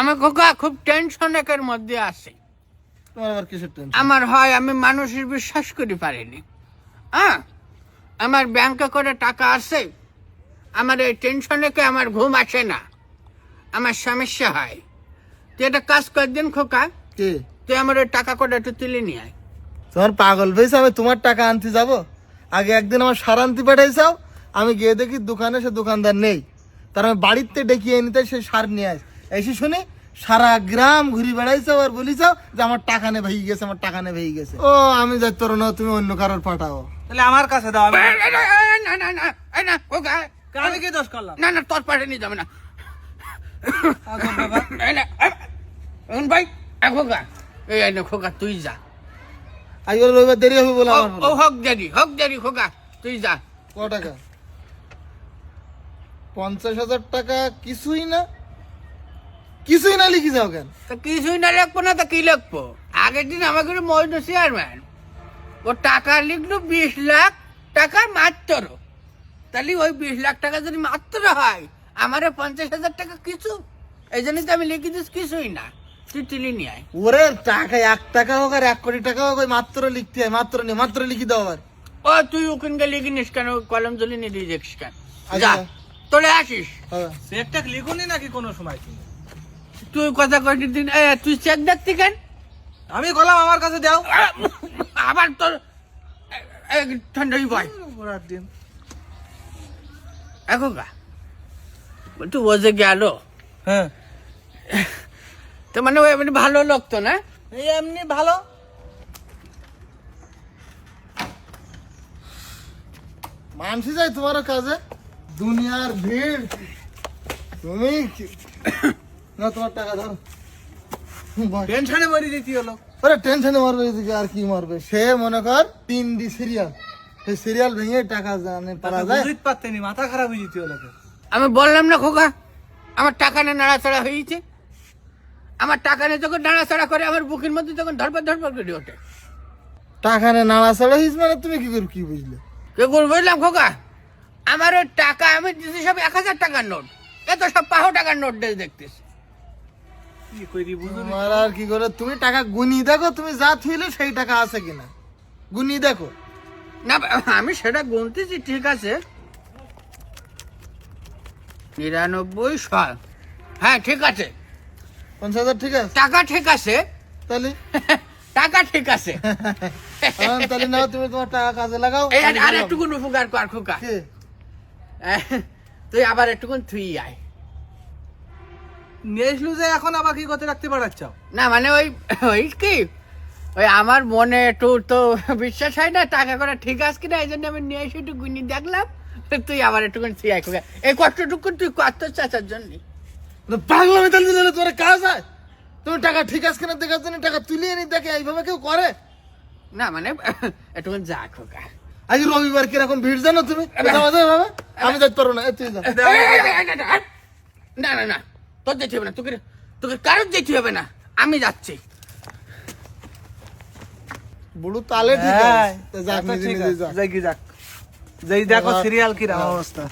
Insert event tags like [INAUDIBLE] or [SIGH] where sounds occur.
আমি খোকা খুব টেনশনের মধ্যে আছি। তোমার আবার কিসের টেনশন আমার হয় আমি মানুষের বিশ্বাস করি পারিনি। হ্যাঁ? আমার ব্যাংকে করে টাকা আছে আমার এই টেনশনে কে আমার ঘুম আসে না। আমার সমস্যা হয়। তুই একটা কাজ কর দিন খোকা। কে? তুই আমার ওই টাকা করে একটু তুলে নিয়ে আয়। তোমার পাগল পেয়েছে আমি তোমার টাকা আনতে যাব। আগে একদিন আমার সার আনতে পাঠাইছাও। আমি গিয়ে দেখি দোকানে সে দোকানদার নেই। তার আমি বাড়িতে ডেকিয়ে নিতে সে সার নিয়ে আস এসে শুনি সারা গ্রাম ঘুরি বেড়াইছো আর বলিছাও যে আমার টাকা নে ভেঙে গেছে আমার টাকা নে ভেঙে গেছে। ও আমি যাই তোর না তুমি অন্য কারোর পাঠাও। তাহলে আমার কাছে দাও আমি না না না না খোকা আমি কি দোষ করলাম? না না তোর পাশে নিয়ে যাবে না। আগম বাবা এই না এই, এই, ভাই খোকা। এই এই না খোকা তুই যা। আজ ওর রবিবার দেরি হবে বলে। ও হক দেরি হক দেরি খোকা তুই যা। ক টাকা? পঞ্চাশ হাজার টাকা কিছুই না। কিছুই না লিখি যাও কেন? তো কিছুই না লিখব না তো কি লিখব? আগের দিন আমাকে মজনু চেয়ারম্যান। ও টাকা লিখলো বিশ লাখ টাকা মাত্র। তাহলে ওই বিশ লাখ টাকা যদি মাত্র হয় আমার পঞ্চাশ হাজার টাকা কিছু? এই জন্যই তো আমি লিখে দিস কিছুই না। তুই নিয়ে আয়। ওরে টাকা এক টাকা হোক আর এক কোটি টাকা হোক ওই মাত্র লিখতে হয় মাত্র মাত্র লিখি দাও ও তুই ওখানকে লিখে নিস কেন? কলম তুলি নিয়ে দিয়ে দেখিস কেন? আচ্ছা। যা তোলে আসিস। হ্যাঁ। চেকটা লিখুনি নাকি কোনো সময়? তুমি? তুই কথা কয়টি দিন এ, তুই চেক দেখতি কেন? আমি গলাম আমার কাছে দাও। আবার তোর ঠান্ডাই ভয় দিন। এখন গা। বলতো ও যে গেল। হ্যাঁ। তো মানে ও এমনি ভালো লোক তো না? এই এমনি ভালো। মানসি যাই তোমার কাজে। দুনিয়ার ভিড়। তুমি না তোমার টাকা ধরো। বল। টেনশনে মরে দিতে হলো। ওরে টেনশনে মারবে এদিকে আর কি মারবে? সে মনে কর তিনটি সিরিয়াল সেই সিরিয়াল ভেঙে টাকা জানে পারা যায়। বুঝতে পারতেনি মাথা খারাপ হয়ে যেতে হলো। আমি বললাম না খোকা আমার টাকা নিয়ে নাড়াচাড়া হয়েছে। আমার টাকা নিয়ে যখন নাড়াচাড়া করে আমার বুকের মধ্যে তখন ধরপর ধরপর করে ওঠে। টাকা নে নাড়া ছাড়া হিস মানে তুমি কি করবে কি বুঝলে? কে করে বুঝলাম খোকা? আমার ওই টাকা আমি দিচ্ছি সব এক হাজার টাকার নোট। এত সব পাহো টাকার নোট দেখতেছি। তোমার আর কি করে? তুমি টাকা গুনি দেখো তুমি যা থুইলে সেই টাকা আছে কিনা। গুনি দেখো। না আমি সেটা গুনতেছি ঠিক আছে। নিরানব্বই সাল। হ্যাঁ ঠিক আছে। পঞ্চাশ হাজার ঠিক আছে? টাকা ঠিক আছে। তাহলে? [LAUGHS] টাকা ঠিক আছে। [LAUGHS] তাহলে নাও তুমি তোমার টাকা কাজে লাগাও। আর একটুকুন উপকার কর খোকা? [LAUGHS] তুই আবার একটুকুন থুই আয়। নিয়ে এসলু যে এখন আবার কি করতে রাখতে পারাচ্ছ না মানে ওই ওই কি ওই আমার মনে একটু তো বিশ্বাস হয় না টাকা করে ঠিক আছে কিনা এই জন্য আমি নিয়ে এসে একটু গুনি দেখলাম তুই আবার থুই আয় খোকা এই কষ্টটুকুন তুই কত চাচার জন্য না, পাগলামি তাহলে দিলে তোর কাজ হয় তুমি টাকা ঠিক আছে কিনা দেখার জন্য টাকা তুলিয়ে নি দেখে এইভাবে কেউ করে না মানে একটুকুন যা খোকা আজ রবিবার কীরকম ভিড় জানো তুমি আমি যাইতে পারব না তুই যা না না না তোর যেতে হবে না তোকে তোকে কারোর যেতে হবে না। আমি যাচ্ছি। বুড়ো তালে ঠিক হ্যাঁ আছে তা যাক নিজে নিজে যাক। যাই কি যাক। যাই দেখো সিরিয়াল কি রাম হ্যাঁ। অবস্থা।